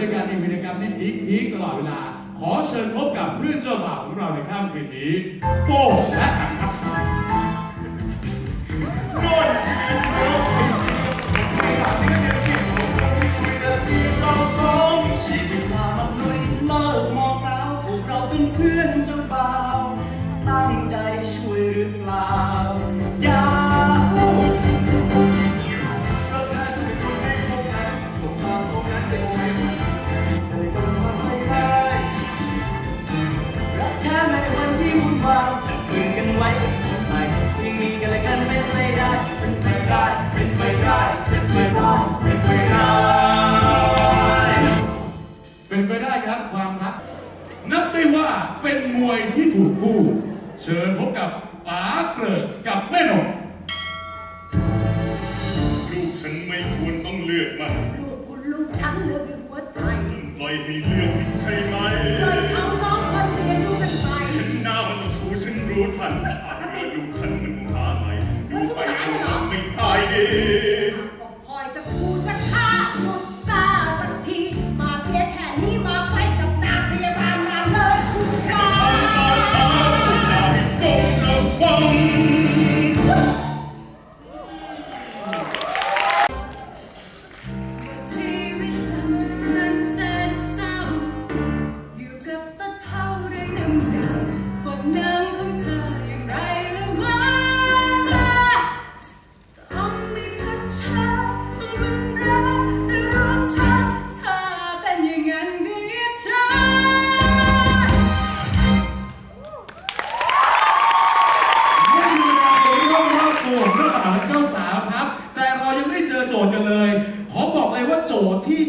รายการเองเป็นรายการที่พีคพีคตลอดเวลา ขอเชิญพบกับเพื่อนเจ้าบ่าวของเราในค่ำคืนนี้ โป้และอัง ปาเกลิกกับแม่นงลูกฉันไม่ควรต้องเลือกมันลูกคุณลูกฉันเลือกด้วยหัวใจ ปล่อยให้เลือกใช่ไหม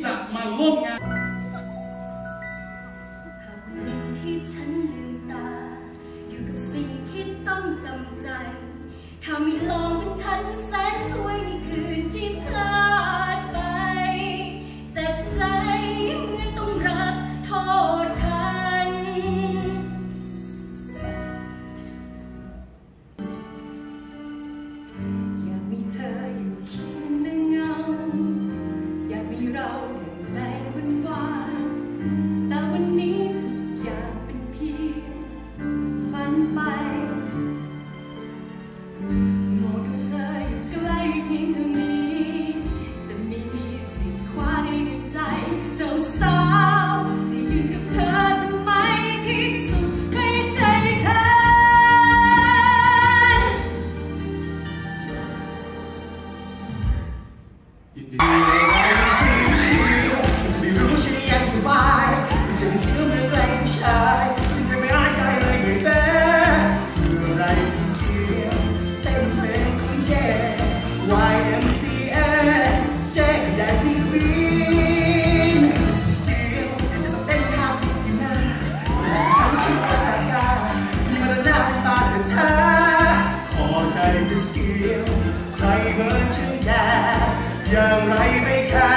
dạng mà ngôn ngã ียว ใครเอ่ยชื่อแดอย่างไรไม่แค่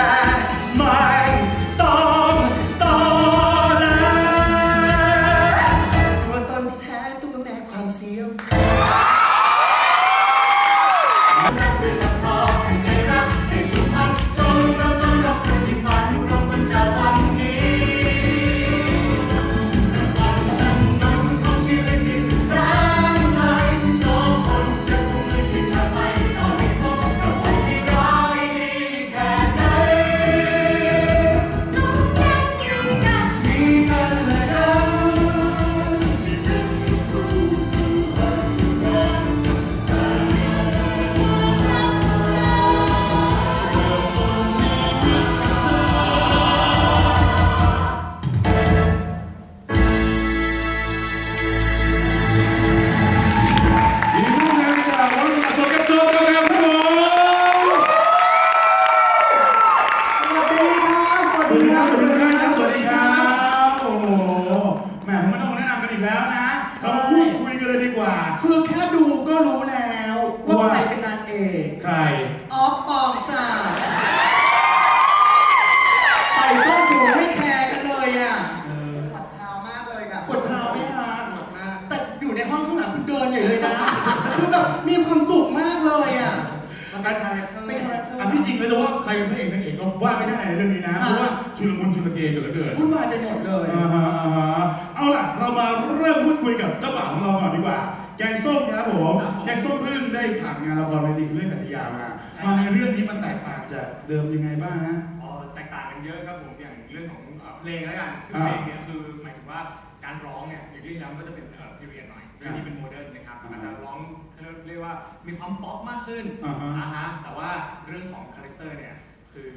านงานละครเวทีเรื่องกัตยามา มาในเรื่องนี้มันแตกต่างจากเดิมยังไงบ้างฮะ อ๋อแตกต่างกันเยอะครับผมอย่างเรื่องของเอ่อเพลงแล้วกันคืออ่าเพลงเนี่ยคือหมายถึงว่าการร้องเนี่ยอย่างที่ย้ำก็จะเป็นเอ่อพีเรียนหน่อยเรื่องนี้เป็นโมเดิร์นนะครับอ่าอาจจะร้องเขาเรียกว่ามีความป๊อปมากขึ้นอ่าฮะ ฮะแต่ว่าเรื่องของคาแรคเตอร์เนี่ยคือ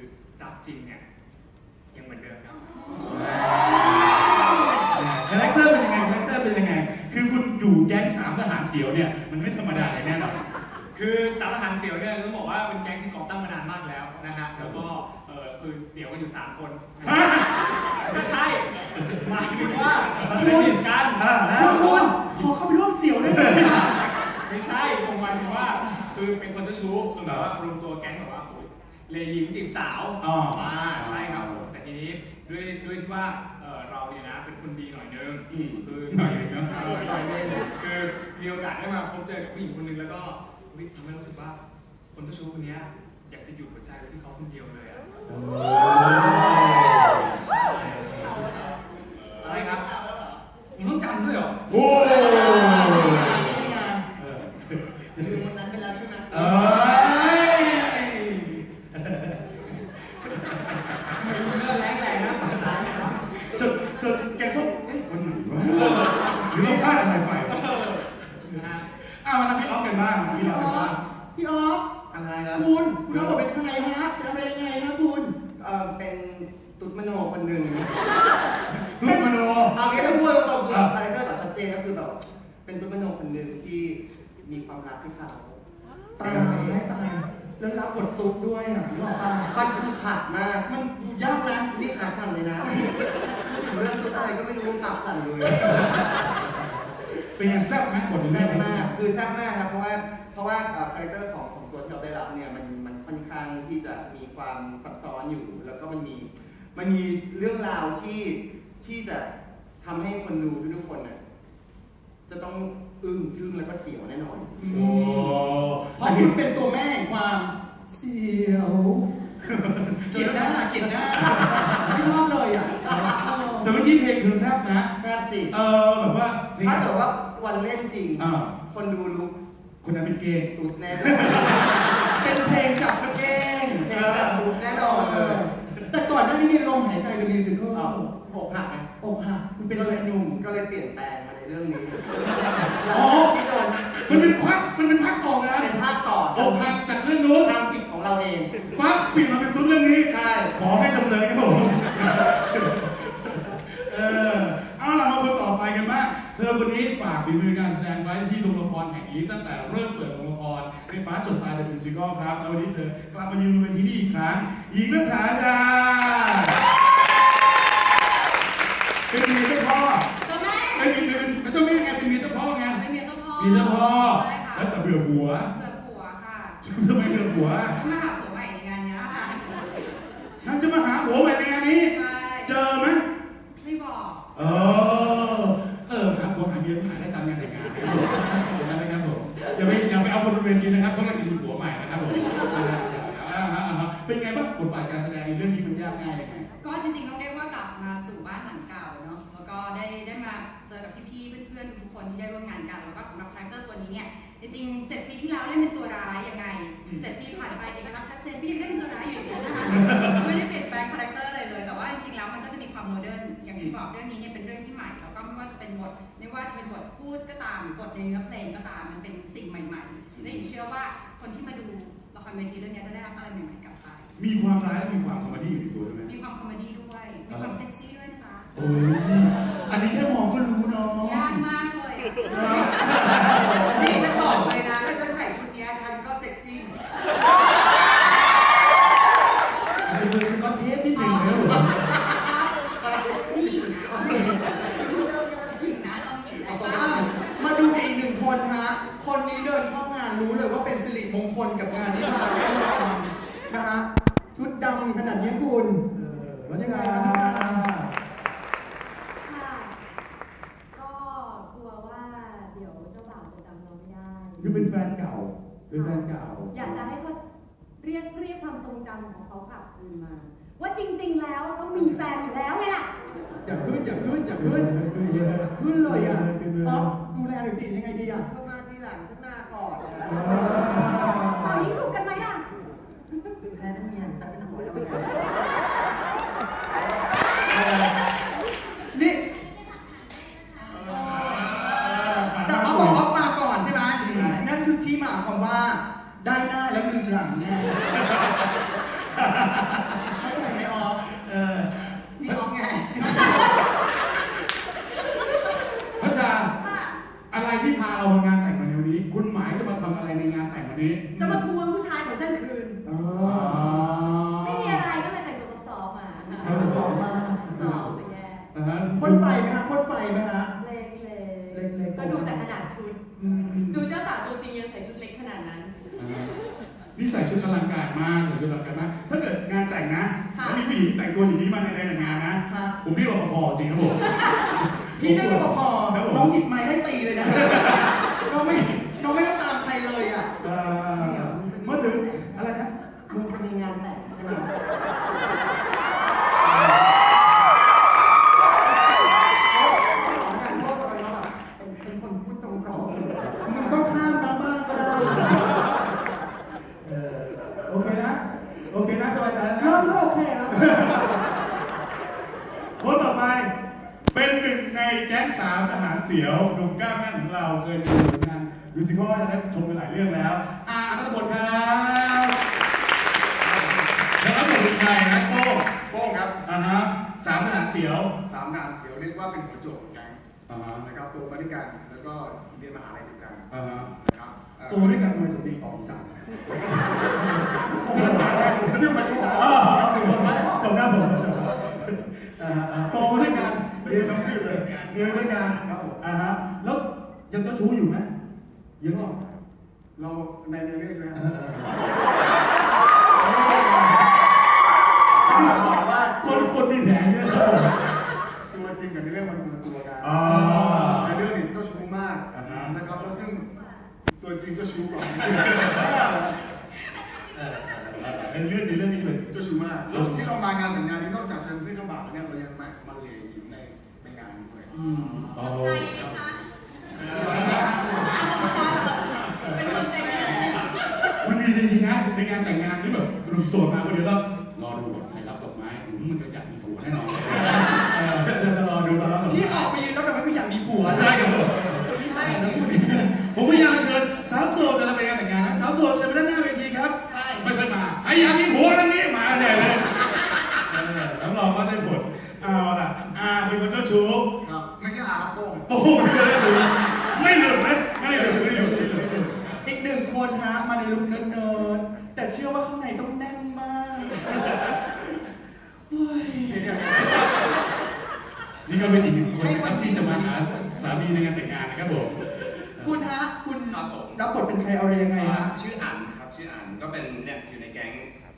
รับจริงเนี่ยยังเหมือนเดิมครับ คาแรคเตอร์เป็นยังไงคาแรคเตอร์เป็นยังไง คือคุณอยู่แก๊งสามทหารเสียวเนี่ยมันไม่ธรรมดาเลยแน่นอน คือสารทหารเสียวเนี่ยต้องบอกว่าเป็นแก๊งที่ก่อตั้งมานานมากแล้วนะฮะแล้วก็เออคือเสียวกันอยู่สามคนไม่ใช่หมายถึงว่าสนิทกันอ่าคุณคุณขอเข้าไปร่วมเสียวด้วยเลยค่ะไม่ใช่ผมหมายถึงว่าคือเป็นคนเจ้าชู้คือแบบว่ารวมตัวแก๊งแบบว่าโอ้ยเลหญิงจีบสาวอ๋ออ่าใช่ครับผมแต่ทีนี้ด้วยด้วยที่ว่าเออเราเนี่ยนะเป็นคนดีหน่อยนึงอืมคือหน่อยนึงนะเออหน่อยนึงคือมีโอกาสได้มาพบเจอกับผู้หญิงคนหนึงแล้วก็ เฮ้ยทำให้รู้สึกว่าคนเจ้าชู้คนเนี้ยอยากจะอยู่หัวใจไว้ที่เขาคนเดียวเลยอะอะไรครับผมต้องจำด้วยเหรอโอ้ยลืมวันนั้นไปแล้วใช่ไหมเอ้ยเรื่องแรงแรงนะฝั่งซ้ายนะครับจนจนแกงส้มเอ๊ะมันไหนวะหรือเราพลาดอะไรไป นะฮะอ้าวมาทางพี่ออฟกัน บ้างพี่พี่อออฟกันอบ้างฟพี่ออฟอะไรครับคุณคุณออฟบอกเป็นใครฮะเป็นอะไรยังไงฮะคุณเออเป็นตุ๊ดมโนคนหนึ่งลูกมโนเอางี้ถ้าพูดตรงๆคืออะคาแรคเตอร์แบบชัดเจนก็คือแบบเป็นตุ๊ดมโนคนหนึ่งที่มีความรักที่เขาตายตายแล้วรับบทตุ๊ดด้วยอะพี่บอกป่ะมันคือขาดมาก มันยากนะนี่ขาสั่นเลยนะถึงเรื่องตุ๊ดอะไรก็ไม่รู้ขาสั่นเลย เป็นยังแซ่บไหมบทนี้แซ่แซ่บบไหมมากคือแซ่บมากครับ เพราะว่า เพราะว่าคาแรคเตอร์ของของตัวที่เราได้รับเนี่ย มัน มันค่อนข้างที่จะมีความซับซ้อนอยู่ แล้วก็มันมี มันมีเรื่องราวที่ ที่จะทำให้คนดูทุกๆคนน่ะ จะต้องอึ้งทึ่งแล้วก็เสียวแน่นอน โอ้เพราะคุณเป็นตัวแม่แห่งความเสียวเกลียดหน้าเกลียดหน้าไม่ชอบเลยอะ แต่เมื่อกี้เพลงคือแซ่บ นะ แซ่บสิ เออแบบว่าเพลงถ้าเกิดว่าวันเล่นจริง อ่าคนดูลุกคนนั้นเป็นเกย์ตุ๊ดแน่นอนเป็นเพลงกับกางเกงเพลงจะตุ๊ดแน่นอนเลยแต่ก่อนหน้านี้เนี่ยลมหายใจเป็นมิวสิควลเอาอกหักไหมอกหักคุณเป็นแฟนหนุ่มก็เลยเปลี่ยนแปลงมาในเรื่องนี้อ๋อที่โดนมันเป็นพักมันเป็นพักต่อนะเป็นภาคต่ออกหักจากเรื่องนู้นตามจิตของเราเองปั๊บเปลี่ยนมาเป็นตุ้นเรื่องนี้ ใช่ ขอให้จำเลยครับผมเออเอาล่ะมาคนต่อไปกันบ้างเธอคนนี้ ฝากฝีมือการแสดงไว้ที่โรงละครแห่งนี้ตั้งแต่เริ่มเปิดโรงละครในฟ้าจดทรายเดอะมิวสิคอลครับ แล้ววันนี้เธอกลับมายืนบนเวทีนี้อีกครั้งหญิงรัฐาจ้าเป็นเมียเจ้าพ่อเจ้าแม่เป็นเมียเป็นเจ้าแม่ไงเป็นเมียเจ้าพ่อไงเป็นเมียเจ้าพ่อมีเจ้าพ่อใช่ค่ะแล้วแต่เบื่อหัวเบื่อผัวค่ะทำไมเบื่อหัวมาหา พี่ๆเพื่อนๆทุกคนที่ได้ร่วมงานกัน แล้วก็สำหรับคาแรคเตอร์ตัวนี้เนี่ยจริงๆเจ็ดปีที่แล้วเล่นเป็นตัวร้ายยังไงเจ็ดปีผ่านไปเอกลักษณ์ชัดเจนพี่ยังเล่นเป็นตัวร้ายอยู่นะคะไม่ได้เปลี่ยนแปลงคาแรคเตอร์เลยเลยแต่ว่าจริงๆแล้วมันก็จะมีความโมเดิร์นอย่างที่บอกเรื่องนี้เนี่ยเป็นเรื่องที่ใหม่แล้วก็ไม่ว่าจะเป็นบทไม่ว่าจะเป็นบทพูดก็ตามบทในเนื้อเพลงก็ตามมันเป็นสิ่งใหม่ๆและอีกเชื่อว่าคนที่มาดูละครเวทีเรื่องนี้จะได้รับอะไรใหม่ๆกลับไปมีความร้ายและมีความคอมเมดี้อยู่ในตัวด้วยไหมมีความคอมเมดี้ด้วยมีความเซ็กซี่ด้วยนะจ๊ะ โอ้ยอันนี้แค่มองก็รู้เนาะ ยากมากเลยอะนี่ฉันบอกเลยนะถ้าฉันใส่ชุดเนี้ยฉันก็เซ็กซี่ อาจจะเป็นสกอตเทสนิดหนึ่งนะครับผม นี่หญิงนะหญิงนะต้องหญิงนะ อ้าวมาดูอีกหนึ่งคนฮะ คนนี้เดินเข้างานรู้เลยว่าเป็นสิริมงคลกับงานที่มาแน่นอนนะฮะ ชุดดำขนาดนี้คุณ บรรยากาศ ค่ะ ก็กลัวว่าเดี๋ยวเจ้าบ่าวจะจำ คือเป็นแฟนเก่าเป็นแฟนเก่า อยากจะให้เขาเรียกเรียกความทรงจำของเขากลับคืนมา ว่าจริง ๆ แล้วต้องมีแฟนอยู่แล้วไงล่ะอย่าขึ้นอย่าขึ้นอย่าขึ้นขึ้นเลยอะอ๊อฟดูแลหน่อยสิยังไงดีอะ เข้ามาทีหลังข้างหน้าก่อน ตอนนี้ถูกกันไหมล่ะ แพ้ทั้งเมียแต่เป็นหัวจะไม่ไง นี่แต่อ๊อฟบอกอ๊อฟมาก่อนใช่ไหมนั่นคือที่มาของว่าได้หน้าแล้วลืมหลังไงเข้าใจไหมอ๊อฟเออ นี่ออกไง พระชา อะไรที่พาเรามางานแต่งวันนี้ คุณหมายจะมาทำอะไรในงานแต่งวันนี้ จะมาทวงผู้ชายของฉันคืน อ๋อ ไม่มีอะไรก็เลยแต่งตัวซอฟต์มา เอาแต่สองมา ซอฟต์ไปแย่ อ่าฮะ พ่นไฟไหมฮะพ่นไฟไหมฮะ เล็กๆ เล็กๆ ก็ดูจากขนาดชุด อืม ดูเจ้าสาวตัวจริงยังใส่ชุดเล็กขนาดนั้น อ่าฮะนี่ใส่ชุดอ ลังการมากใส่ชุดอลังการมากถ้าเกิดงานแต่งนะค่ะแล้วมีผู้หญิงแต่งตัวอย่างนี้มาในงานแต่งงานนะฮะผมเรียกรปภจริงครับผม พี่นั่นก็พอครับผมน้องหยิบไม้ได้ตีเลยนะ น้องไม่ น้องไม่ต้องตามใครเลยอะ เอ่อมาถึงอะไรนะ มึงเป็นงานแต่งใช่ไหม เป็นคนพูดตรงๆมันต้องข้ามมาบ้างก็ได้ เออโอเคนะ โอเคนะสบายใจแล้วนะ เริ่มก็โอเคแล้ว คนต่อไป เป็นหนึ่งในแก๊งสามทหารเสียวหนุ่มกล้ามแน่นของเราเคยดูผลงานมิวสิควลจะได้ชมกันหลายเรื่องแล้ว อาอนัทพลครับแล้วก็เป็นใครนะโป้ง โป้ง ครับอ่าฮะสามทหารเสียวสามนานเสียวเรียกว่าเป็นหัวโจกของแก๊งอ่าฮะนะครับโตมาด้วยกันแล้วก็เรียนมหาลัยเดียวกันอ่าฮะนะครับเอ่อ ตัวด้วยกันทำไมสมดีออกอีสานชื่อมันอีสานอ๋อจบครับผมอ่าฮะอ่าโตมาด้วยกันเรียนมาด้วยเลยเรียนมาด้วยกันครับผมอ่าฮะแล้วยังเจ้าชู้อยู่ไหมยังหรอ เราในในเรื่องใช่ไหมเอ ค อ รับ เออบอกว่าคนคนมีแผลเยอะครับผม ตัวจริงกับในเรื่องมันคนละตัวกัน อ๋อ ในเรื่องนี่เจ้าชู้มาก อ่าฮะ นะครับแล้วซึ่งตัวจริงเจ้าชู้กว่า ในเรื่องในเรื่องนี้เลย เจ้าชู้มากแล้วที่เรามางานแต่งงานนี่นอกจากเชิญพี่เจ้าบ่าวแล้วเนี่ยเรายังมามาเลยอยู่ในในงานด้วย อืมอ๋อ เป็นคนใจง่าย มันมี จริงๆนะในงานแต่งงานนี่แบบหนุ่มโสดมาคนเดียวแล้วรอดูก่อนใครรับดอกไม้มันจะอยากมีผัวแน่นอน เป็นอีกหนึ่งคนนะครับที่จะมาหาสามีในงานแต่งงานนะครับผม คุณฮะคุณครับผม รับบทเป็นใครอะไรยังไงฮะ ชื่ออันครับชื่ออันก็เป็นเนี่ยอยู่ในแก๊ง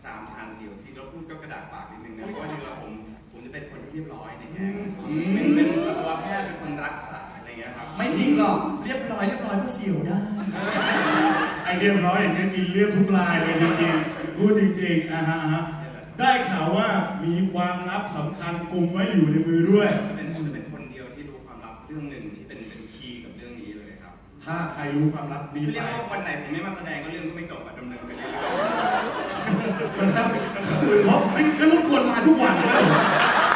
สามทานซิลที่เราพูดก็กระดากปากนิดนึงนะเพราะว่าจริงๆแล้วผมผมจะเป็นคนที่เรียบร้อยในแก๊งเป็นเป็นสัตวแพทย์เป็นคนรักษาอะไรเงี้ยครับ ไม่จริงหรอกเรียบร้อยเรียบร้อยก็เสียวได้ไอเรียบร้อยอย่างนี้กินเรียบทุกลายเลยจริงๆพูดจริงๆอ่าฮะอ่าฮะได้ข่าวว่ามีความลับสำคัญกุมไว้อยู่ในมือด้วยจะเป็นจะเป็นคน ถ้าใครรู้ความลับนี้คือไปเรียกว่าวันไหนผมไม่มาแสดงก็เรื่องก็ไม่จบอะดำเนินไปเรื่อยนะครับเพราะไม่ก็รบกวนมาทุกวันเลย